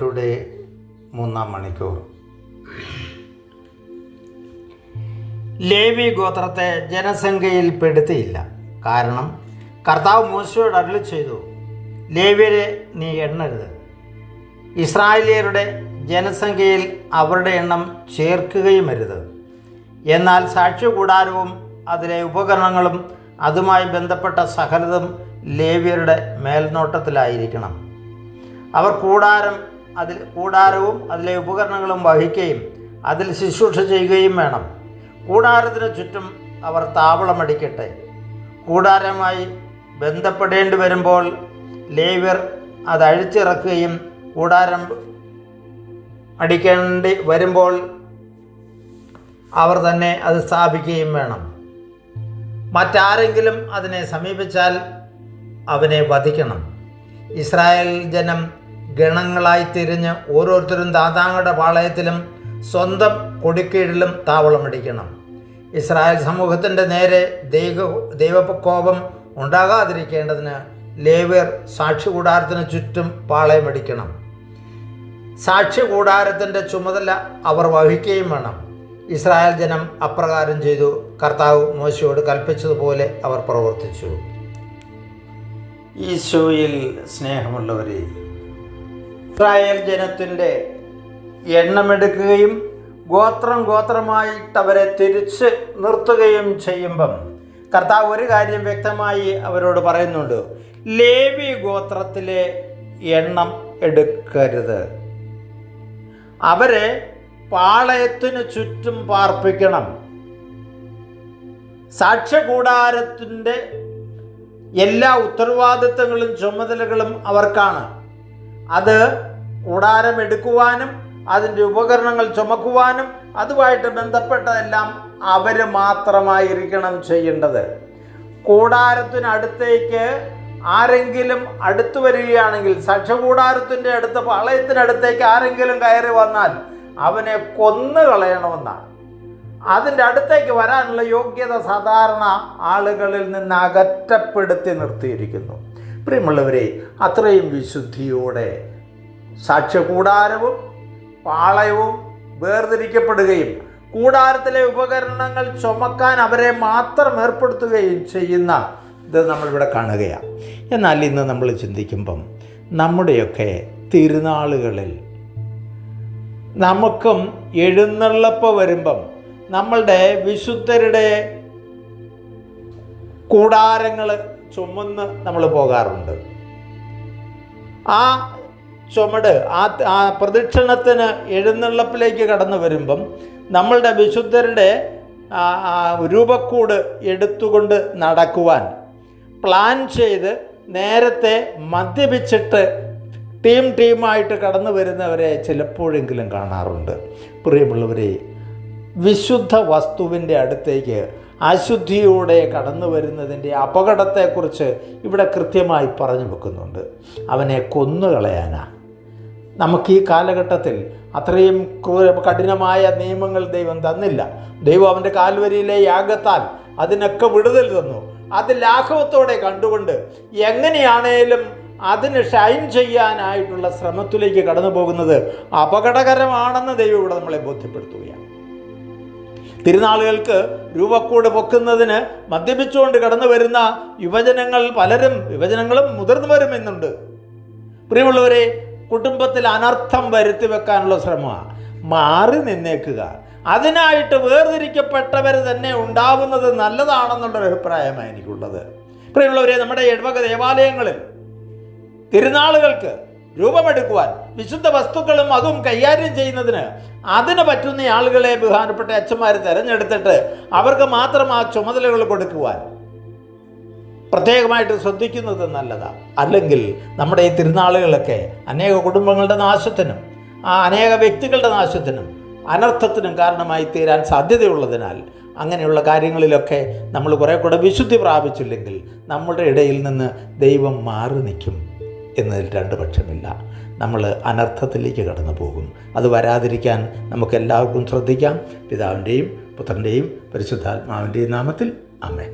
Today മൂന്നാം മണിക്കൂർ. ലേവി ഗോത്രത്തെ ജനസംഖ്യയിൽ പെടുത്തിയില്ല. കാരണം കർത്താവ് മോശയോട് അരുളി ചെയ്തു ലേവ്യരെ നീ എണ്ണരുത്. ഇസ്രായേലിയരുടെ ജനസംഖ്യയിൽ അവരുടെ എണ്ണം ചേർക്കുകയും അരുത് എന്നാൽ സാക്ഷ്യ കൂടാരവും അതിലെ ഉപകരണങ്ങളും അതുമായി ബന്ധപ്പെട്ട സകലതും ലേവ്യരുടെ മേൽനോട്ടത്തിലായിരിക്കണം. അവർ കൂടാരം അതിൽ കൂടാരവും അതിലെ ഉപകരണങ്ങളും വഹിക്കുകയും അതിൽ ശുശ്രൂഷ ചെയ്യുകയും വേണം. കൂടാരത്തിന് ചുറ്റും അവർ താവളമടിക്കട്ടെ. കൂടാരമായി ബന്ധപ്പെടേണ്ടി വരുമ്പോൾ ലേവ്യർ അത് അഴിച്ചിറക്കുകയും കൂടാരം അടിക്കേണ്ടി വരുമ്പോൾ അവർ തന്നെ അത് സ്ഥാപിക്കുകയും വേണം. മറ്റാരെങ്കിലും അതിനെ സമീപിച്ചാൽ അവനെ വധിക്കണം. ഇസ്രായേൽ ജനം ഗണങ്ങളായി തിരിഞ്ഞ് ഓരോരുത്തരും ദാതാങ്ങളുടെ പാളയത്തിലും സ്വന്തം കൊടിക്കീഴിലും താവളമടിക്കണം. ഇസ്രായേൽ സമൂഹത്തിന്റെ നേരെ ദൈവ ദൈവകോപം ഉണ്ടാകാതിരിക്കേണ്ടതിന് ലേവ്യർ സാക്ഷി കൂടാരത്തിന് ചുറ്റും പാളയമടിക്കണം. സാക്ഷി കൂടാരത്തിന്റെ ചുമതല അവർ വഹിക്കുകയും വേണം. ഇസ്രായേൽ ജനം അപ്രകാരം ചെയ്തു. കർത്താവ് മോശയോട് കൽപ്പിച്ചതുപോലെ അവർ പ്രവർത്തിച്ചു. ഈശോയിൽ സ്നേഹമുള്ളവരെ ഇസ്രായേൽ ജനത്തിന്റെ എണ്ണമെടുക്കുകയും ഗോത്രം ഗോത്രമായിട്ട് അവരെ തിരിച്ച് നിർത്തുകയും ചെയ്യുമ്പം കർത്താവ് ഒരു കാര്യം വ്യക്തമായി അവരോട് പറയുന്നുണ്ട്. ലേവി ഗോത്രത്തിലെ എണ്ണം എടുക്കരുത്. അവരെ പാളയത്തിന് ചുറ്റും പാർപ്പിക്കണം. സാക്ഷ്യകൂടാരത്തിന്റെ എല്ലാ ഉത്തരവാദിത്തങ്ങളും ചുമതലകളും അവർക്കാണ്. അത് കൂടാരം എടുക്കുവാനും അതിന്റെ ഉപകരണങ്ങൾ ചുമക്കുവാനും അതുമായിട്ട് ബന്ധപ്പെട്ടതെല്ലാം അവർ മാത്രമായിരിക്കണം ചെയ്യേണ്ടത്. കൂടാരത്തിനടുത്തേക്ക് ആരെങ്കിലും അടുത്തു വരികയാണെങ്കിൽ സാക്ഷ്യകൂടാരത്തിന്റെ അടുത്ത് പാളയത്തിനടുത്തേക്ക് ആരെങ്കിലും കയറി വന്നാൽ അവനെ കൊന്നു കളയണമെന്നാണ്. അതിന്റെ അടുത്തേക്ക് വരാനുള്ള യോഗ്യത സാധാരണ ആളുകളിൽ നിന്ന് അകറ്റപ്പെടുത്തി നിർത്തിയിരിക്കുന്നു. പ്രിയമുള്ളവരെ അത്രയും വിശുദ്ധിയോടെ സാക്ഷ്യകൂടാരവും പാളയവും വേർതിരിക്കപ്പെടുകയും കൂടാരത്തിലെ ഉപകരണങ്ങൾ ചുമക്കാൻ അവരെ മാത്രം ഏർപ്പെടുത്തുകയും ചെയ്യുന്ന ഇത് നമ്മളിവിടെ കാണുകയാണ്. എന്നാൽ ഇന്ന് നമ്മൾ ചിന്തിക്കുമ്പം നമ്മുടെയൊക്കെ തിരുനാളുകളിൽ നമുക്കും എഴുന്നള്ളപ്പ് വരുമ്പം നമ്മളുടെ വിശുദ്ധരുടെ കൂടാരങ്ങൾ ചുമന്ന് നമ്മൾ പോകാറുണ്ട്. ആ ചുമട് ആ ആ പ്രദക്ഷിണത്തിന് എഴുന്നള്ളപ്പിലേക്ക് കടന്നു വരുമ്പം നമ്മളുടെ വിശുദ്ധരുടെ രൂപക്കൂട് എടുത്തുകൊണ്ട് നടക്കുവാൻ പ്ലാൻ ചെയ്ത് നേരത്തെ മദ്യപിച്ചിട്ട് ടീം ടീമായിട്ട് കടന്നു വരുന്നവരെ ചിലപ്പോഴെങ്കിലും കാണാറുണ്ട്. പ്രിയമുള്ളവരെ വിശുദ്ധ വസ്തുവിന്റെ അടുത്തേക്ക് അശുദ്ധിയോടെ കടന്നു വരുന്നതിന്റെ അപകടത്തെക്കുറിച്ച് ഇവിടെ കൃത്യമായി പറഞ്ഞു വെക്കുന്നുണ്ട്. അവനെ കൊന്നുകളയാനാ നമുക്ക് ഈ കാലഘട്ടത്തിൽ അത്രയും ക്രൂര കഠിനമായ നിയമങ്ങൾ ദൈവം തന്നില്ല. ദൈവം അവന്റെ കാൽവരിയിലെ യാഗത്താൽ അതിനൊക്കെ വിടുതൽ തന്നു. അത് ലാഘവത്തോടെ കണ്ടുകൊണ്ട് എങ്ങനെയാണേലും അതിന് ഷൈൻ ചെയ്യാനായിട്ടുള്ള ശ്രമത്തിലേക്ക് കടന്നു പോകുന്നത് അപകടകരമാണെന്ന് ദൈവം ഇവിടെ നമ്മളെ ബോധ്യപ്പെടുത്തുകയാണ്. തിരുനാളുകൾക്ക് രൂപക്കൂട് പൊക്കുന്നതിന് മദ്യപിച്ചുകൊണ്ട് കടന്നു വരുന്ന യുവജനങ്ങൾ പലരും യുവജനങ്ങളും മുതിർന്നവരും ഇന്നുണ്ട്. പ്രിയമുള്ളവരെ കുടുംബത്തിൽ അനർത്ഥം വരുത്തി വെക്കാനുള്ള ശ്രമമാണ് മാറി നിന്നേക്കുക. അതിനായിട്ട് വേർതിരിക്കപ്പെട്ടവർ തന്നെ ഉണ്ടാവുന്നത് നല്ലതാണെന്നുള്ളൊരു അഭിപ്രായമാണ് എനിക്കുള്ളത്. പ്രിയമുള്ളവരെ നമ്മുടെ ഇടവക ദേവാലയങ്ങളിൽ തിരുനാളുകൾക്ക് രൂപമെടുക്കുവാൻ വിശുദ്ധ വസ്തുക്കളും അതും കൈകാര്യം ചെയ്യുന്നതിന് അതിന് പറ്റുന്ന ആളുകളെ ബഹുമാനപ്പെട്ട അച്ഛന്മാർ തിരഞ്ഞെടുത്തിട്ട് അവർക്ക് മാത്രം ആ ചുമതലകൾ കൊടുക്കുവാൻ പ്രത്യേകമായിട്ട് ശ്രദ്ധിക്കുന്നത് നല്ലതാണ് അല്ലെങ്കിൽ നമ്മുടെ ഈ തിരുനാളുകളൊക്കെ അനേക കുടുംബങ്ങളുടെ നാശത്തിനും ആ അനേക വ്യക്തികളുടെ നാശത്തിനും അനർത്ഥത്തിനും കാരണമായി തീരാൻ സാധ്യതയുള്ളതിനാൽ അങ്ങനെയുള്ള കാര്യങ്ങളിലൊക്കെ നമ്മൾ കുറേ കൂടെ വിശുദ്ധി പ്രാപിച്ചില്ലെങ്കിൽ നമ്മുടെ ഇടയിൽ നിന്ന് ദൈവം മാറി നിൽക്കും. എന്നതിൽ രണ്ട് പക്ഷമില്ല. നമ്മൾ അനർത്ഥത്തിലേക്ക് കടന്നു പോകും അത് വരാതിരിക്കാൻ നമുക്കെല്ലാവർക്കും ശ്രദ്ധിക്കാം. പിതാവിന്റെയും പുത്രന്റെയും പരിശുദ്ധാത്മാവിന്റെയും നാമത്തിൽ. അമ്മേ